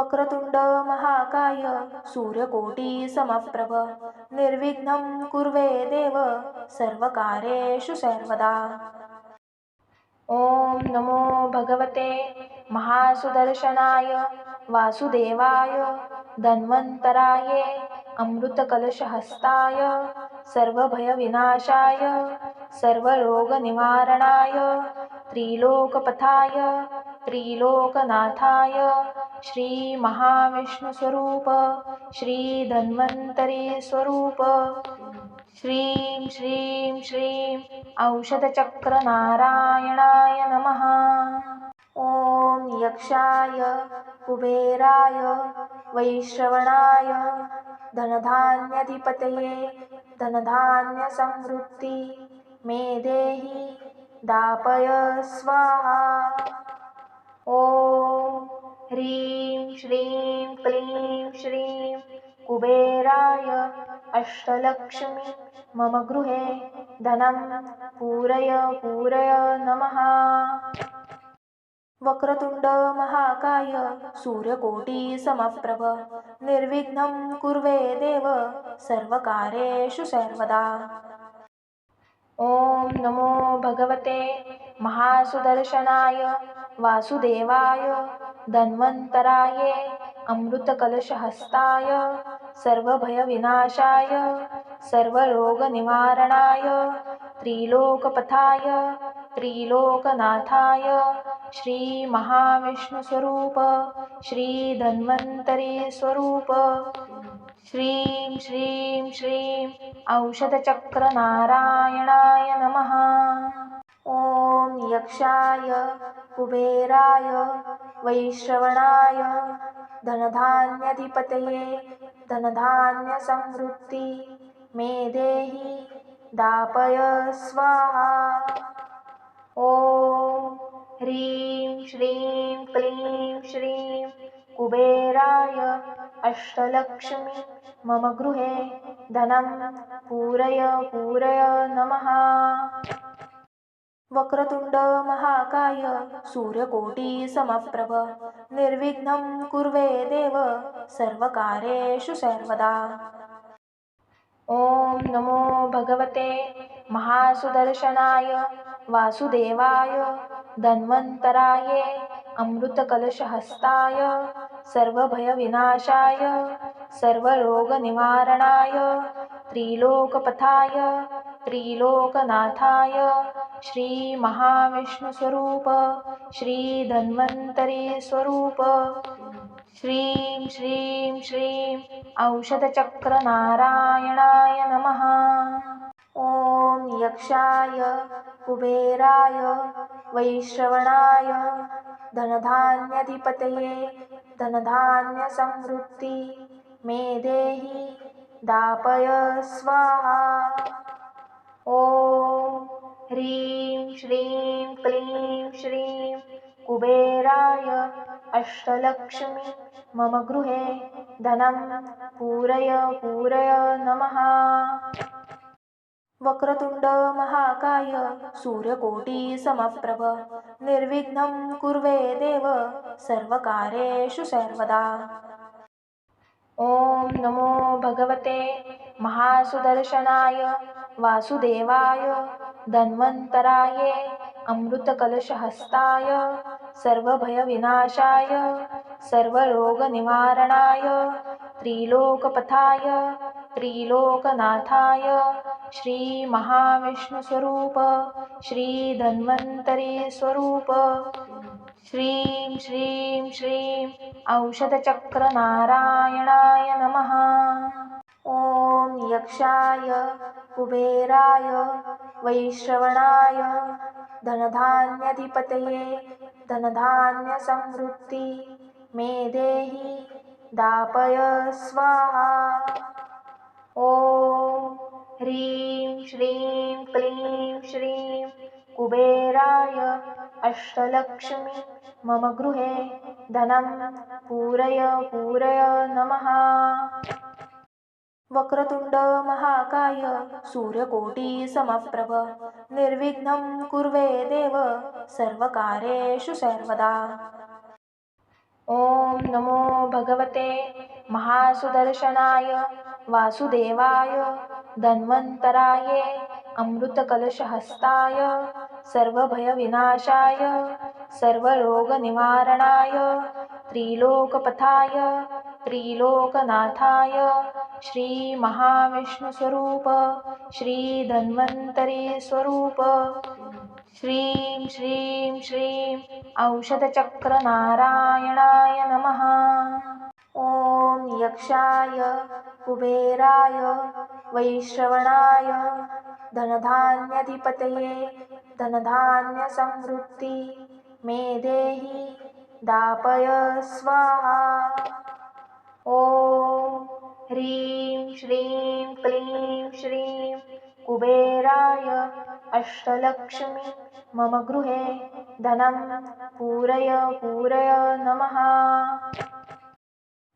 वक्रतुंड महाकाय सूर्यकोटी समप्रभ निर्विघ्नं कुर्वे देव सर्वकार्येषु सर्वदा। ॐ नमो भगवते महासुदर्शनाय, वासुदेवाय, धन्वन्तराये, अमृतकलशहस्ताय, सर्वभयविनाशाय, सर्वरोगनिवारणाय, त्रिलोकपथाय त्रिलोकनाथाय श्रीमहाविष्णुस्वरूप, श्रीधन्वन्तरीस्वरूप। श्रीं श्रीं श्रीं, औषधचक्रनारायणाय नमः। ॐ यक्षाय, कुबेराय, वैश्रवणाय, धनधान्यधिपतये धनधान्यसमृद्धि मे देहि दापय स्वाहा। ॐ ह्रीं श्रीं क्लीं श्रीं कुबेराय अष्टलक्ष्मी, मम गृहे धनं पूरय पूरय नमः। वक्रतुंड महाकाय, सूर्यकोटी समप्रभ, निर्विघ्नं कुर्वे देव सर्वकार्येषु सर्वदा। ॐ नमो भगवते महासुदर्शनाय वासुदेवाय, धन्वन्तराये, अमृतकलशहस्ताय, सर्वभयविनाशाय, सर्वरोगनिवारणाय, त्रिलोकपथाय, त्रिलोकनाथाय, श्रीमहाविष्णुस्वरूप श्रीधन्वन्तरीस्वरूप श्रीं श्रीं श्रीं, औषधचक्रनारायणाय नमः। ॐ यक्षाय कुबेराय वैश्रवणाय धनधान्यधिपतये धनधान्यसमृद्धि मे देहि दापय स्वाहा। ॐ ह्रीं श्रीं क्लीं श्रीं कुबेराय अष्टलक्ष्मी मम गृहे धनं पूरय पूरय नमः। वक्रतुंड महाकाय, सूर्यकोटी समप्रभ। निर्विघ्नं कुर्वे देव सर्वकार्येषु सर्वदा। ॐ नमो भगवते महासुदर्शनाय, वासुदेवाय, धन्वन्तराये, अमृतकलशहस्ताय, सर्वभयविनाशाय, सर्वरोगनिवारणाय, त्रिलोकपथाय, त्रिलोकनाथाय श्रीमहाविष्णुस्वरूप श्रीधन्वन्तरीस्वरूप। श्रीं श्रीं श्रीं औषधचक्रनारायणाय नमः। ॐ यक्षाय कुबेराय वैश्रवणाय धनधान्यधिपतये धनधान्यसमृद्धि मे देहि दापय स्वाहा। ह्रीं श्रीं क्लीं श्रीं कुबेराय अष्टलक्ष्मी, मम गृहे धनं पूरय पूरय नमः। वक्रतुंड महाकाय, सूर्यकोटी समप्रभ, निर्विघ्नं कुर्वे देव सर्वकार्येषु सर्वदा। ॐ नमो भगवते महासुदर्शनाय, वासुदेवाय धन्वन्तराये, अमृतकलशहस्ताय, सर्वभयविनाशाय, सर्वरोगनिवारणाय, त्रिलोकपथाय, त्रिलोकनाथाय, श्रीमहाविष्णुस्वरूप श्रीधन्वन्तरीस्वरूप श्रीं श्रीं श्रीं, औषधचक्रनारायणाय नमः। ॐ यक्षाय, कुबेराय वैश्रवणाय धनधान्यधिपतये धनधान्यसमृद्धि मे देहि दापय स्वाहा। ॐ ह्रीं श्रीं क्लीं श्रीं कुबेराय अष्टलक्ष्मी मम गृहे धनं पूरय पूरय नमः वक्रतुंड महाकाय, सूर्यकोटी समप्रभ। निर्विघ्नं कुर्वे देव सर्वकार्येषु सर्वदा। ॐ नमो भगवते महासुदर्शनाय, वासुदेवाय, धन्वन्तराये, अमृतकलशहस्ताय, सर्वभयविनाशाय, सर्वरोगनिवारणाय, त्रिलोकपथाय, त्रिलोकनाथाय श्रीमहाविष्णुस्वरूप श्रीधन्वन्तरीस्वरूप। श्रीं श्रीं श्रीं औषधचक्रनारायणाय नमः। ॐ यक्षाय कुबेराय वैश्रवणाय धनधान्यधिपतये धनधान्यसमृद्धि मे देहि दापय स्वाहा। ॐ ह्रीं श्रीं क्लीं श्रीं कुबेराय अष्टलक्ष्मी मम गृहे धनं पूरय पूरय नमः।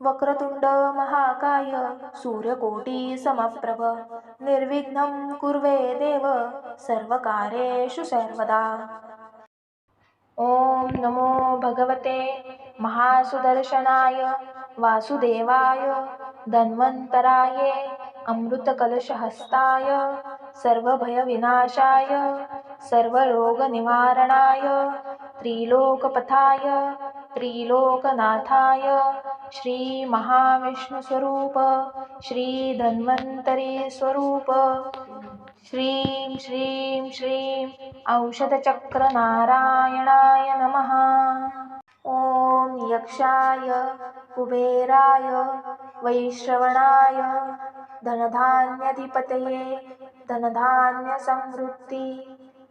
वक्रतुण्ड महाकाय सूर्यकोटि समप्रभ निर्विघ्नं कुर्वे देव सर्वकार्येषु सर्वदा। ॐ नमो भगवते महासुदर्शनाय वासुदेवाय धन्वन्तराये अमृतकलशहस्ताय सर्वभयविनाशाय सर्वरोगनिवारणाय त्रिलोकपथाय त्रिलोकनाथाय श्रीमहाविष्णुस्वरूप श्रीधन्वन्तरीस्वरूप श्रीं श्रीं श्रीं, औषधचक्रनारायणाय नमः। ॐ यक्षाय कुबेराय वैश्रवणाय धनधान्यधिपतये धनधान्यसमृद्धि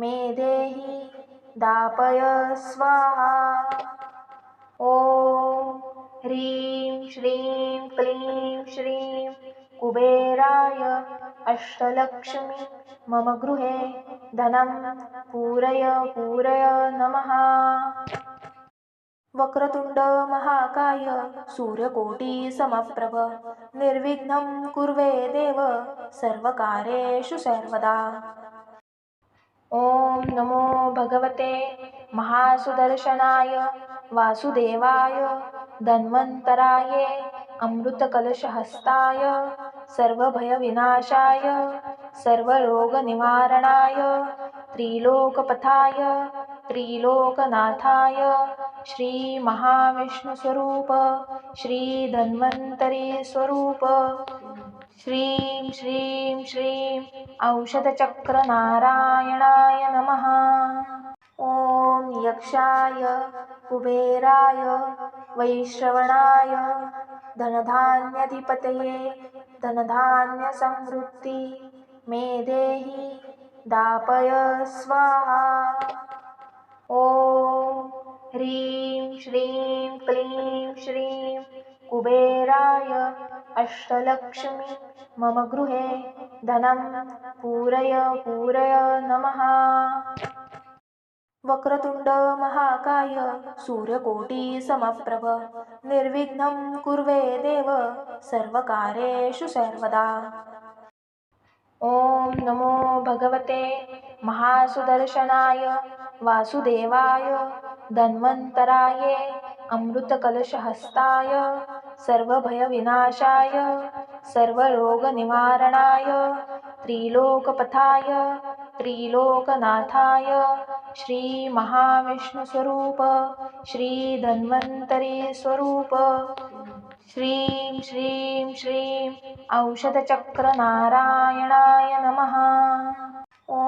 मे देहि दापय स्वाहा। ॐ ह्रीं श्रीं क्लीं श्रीं कुबेराय अष्टलक्ष्मी मम गृहे धनं पूरय पूरय नमः वक्रतुण्ड महाकाय सूर्यकोटि समप्रभ निर्विघ्नं कुर्वे देव सर्वकार्येषु सर्वदा। ॐ नमो भगवते महासुदर्शनाय, वासुदेवाय, धन्वन्तराये, अमृतकलशहस्ताय, सर्वभयविनाशाय, सर्वरोगनिवारणाय, त्रिलोकपथाय, त्रिलोकनाथाय श्रीमहाविष्णुस्वरूप श्रीधन्वन्तरीस्वरूप। श्रीं श्रीं श्रीं औषधचक्रनारायणाय नमः। ॐ यक्षाय कुबेराय वैश्रवणाय धनधान्यधिपतये धनधान्यसमृद्धि मे देहि दापय स्वाहा। ॐ ह्रीं श्रीं क्लीं श्रीं कुबेराय अष्टलक्ष्मी मम गृहे धनं पूरय पूरय नमः। वक्रतुण्ड महाकाय सूर्यकोटि समप्रभ निर्विघ्नं कुर्वे देव सर्वकार्येषु सर्वदा। ॐ नमो भगवते महासुदर्शनाय वासुदेवाय धन्वन्तराय अमृतकलशहस्ताय सर्वभयविनाशाय सर्वरोगनिवारणाय त्रिलोकपथाय त्रिलोकनाथाय श्रीमहाविष्णुस्वरूप श्रीधन्वन्तरीस्वरूप श्रीं श्रीं श्रीं औषधचक्रनारायणाय नमः। ॐ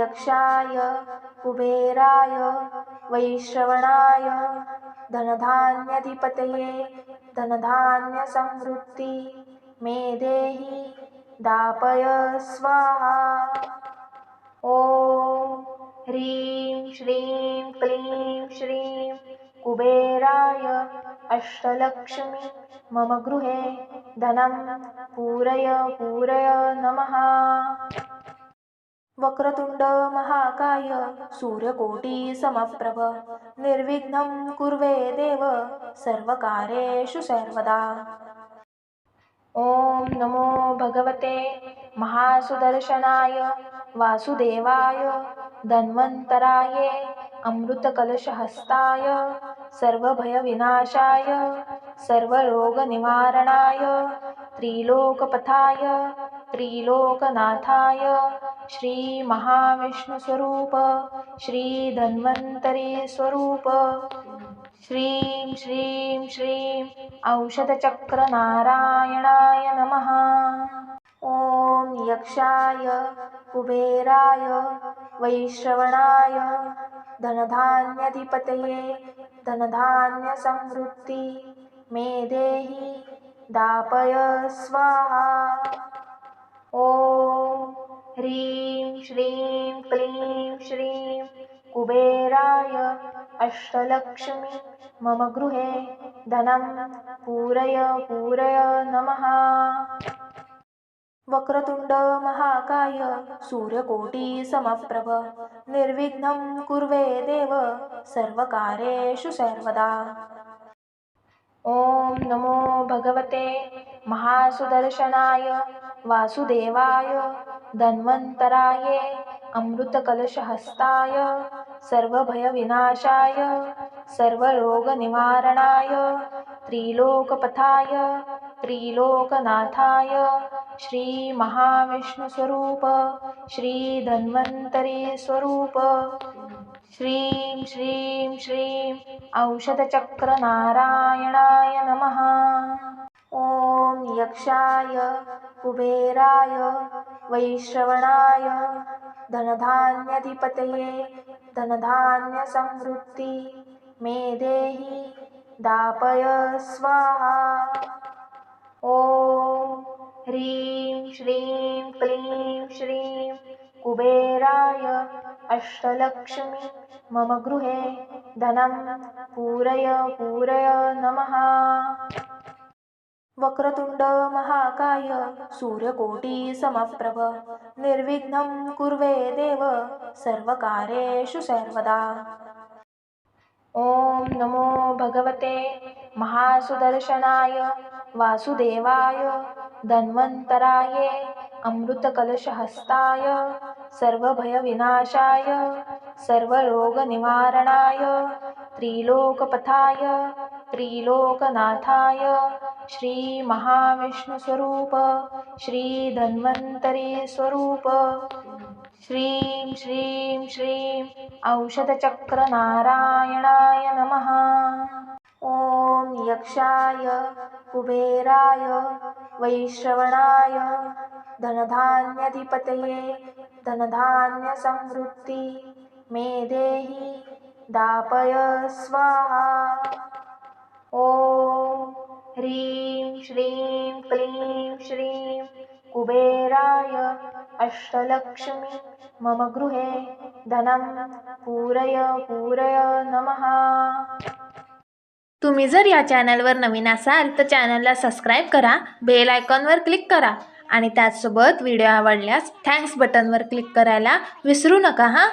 यक्षाय कुबेराय वैश्रवणाय धनधान्यधिपतये धनधान्यसमृद्धि मे देहि दापय स्वाहा। ॐ ह्रीं श्रीं क्लीं श्रीं कुबेराय अष्टलक्ष्मी मम गृहे धनं पूरय पूरय नमः वक्रतुण्ड महाकाय सूर्यकोटि समप्रभ निर्विघ्नं कुर्वे देव सर्वकार्येषु सर्वदा। ॐ नमो भगवते महासुदर्शनाय, वासुदेवाय, धन्वन्तराये, अमृतकलशहस्ताय, सर्वभयविनाशाय, सर्वरोगनिवारणाय, त्रिलोकपथाय, त्रिलोकनाथाय श्रीमहाविष्णुस्वरूप श्रीधन्वन्तरीस्वरूप। श्रीं श्रीं श्रीं औषधचक्रनारायणाय नमः। ॐ यक्षाय कुबेराय वैश्रवणाय धनधान्यधिपतये धनधान्यसमृद्धि मे देहि दापय स्वाहा। ॐ ह्रीं श्रीं क्लीं श्रीं कुबेराय अष्टलक्ष्मी, मम गृहे धनं पूरय पूरय नमः। वक्रतुण्ड महाकाय, सूर्यकोटि समप्रभ, निर्विघ्नं कुर्वे देव सर्वकार्येषु सर्वदा। ॐ नमो भगवते महासुदर्शनाय वासुदेवाय, धन्वन्तराये, अमृतकलशहस्ताय, सर्वभयविनाशाय, सर्वरोगनिवारणाय, त्रिलोकपथाय, त्रिलोकनाथाय, श्रीमहाविष्णुस्वरूप श्रीधन्वन्तरीस्वरूप श्रीं श्रीं श्रीं, औषधचक्रनारायणाय नमः। ॐ यक्षाय कुबेराय वैश्रवणाय धनधान्यधिपतये धनधान्यसमृद्धि मे देहि दापय स्वाहा। ॐ ह्रीं श्रीं क्लीं श्रीं कुबेराय अष्टलक्ष्मी मम गृहे धनं पूरय पूरय नमः वक्रतुण्ड महाकाय सूर्यकोटि समप्रभ। निर्विघ्नं कुर्वे देव सर्वकार्येषु सर्वदा। ॐ नमो भगवते महासुदर्शनाय, वासुदेवाय, धन्वन्तराये, अमृतकलशहस्ताय, सर्वभयविनाशाय, सर्वरोगनिवारणाय, त्रिलोकपथाय, त्रिलोकनाथाय श्रीमहाविष्णुस्वरूप श्रीधन्वन्तरीस्वरूप। श्रीं श्रीं श्रीं औषधचक्रनारायणाय नमः। ॐ यक्षाय कुबेराय वैश्रवणाय धनधान्यधिपतये धनधान्यसमृद्धि मे देहि दापय स्वाहा। ॐ ह्रीं श्रीं क्लीं श्रीं कुबेराय अष्टलक्ष्मी मम गृहे धनं पूरय पूरय नमः. तुम्ही जर या चॅनलवर नवीन असाल तर चॅनलला सबस्क्राईब करा बेल आयकॉनवर क्लिक करा आणि त्याचसोबत व्हिडिओ आवडल्यास थँक्स बटनवर क्लिक करायला विसरू नका हां?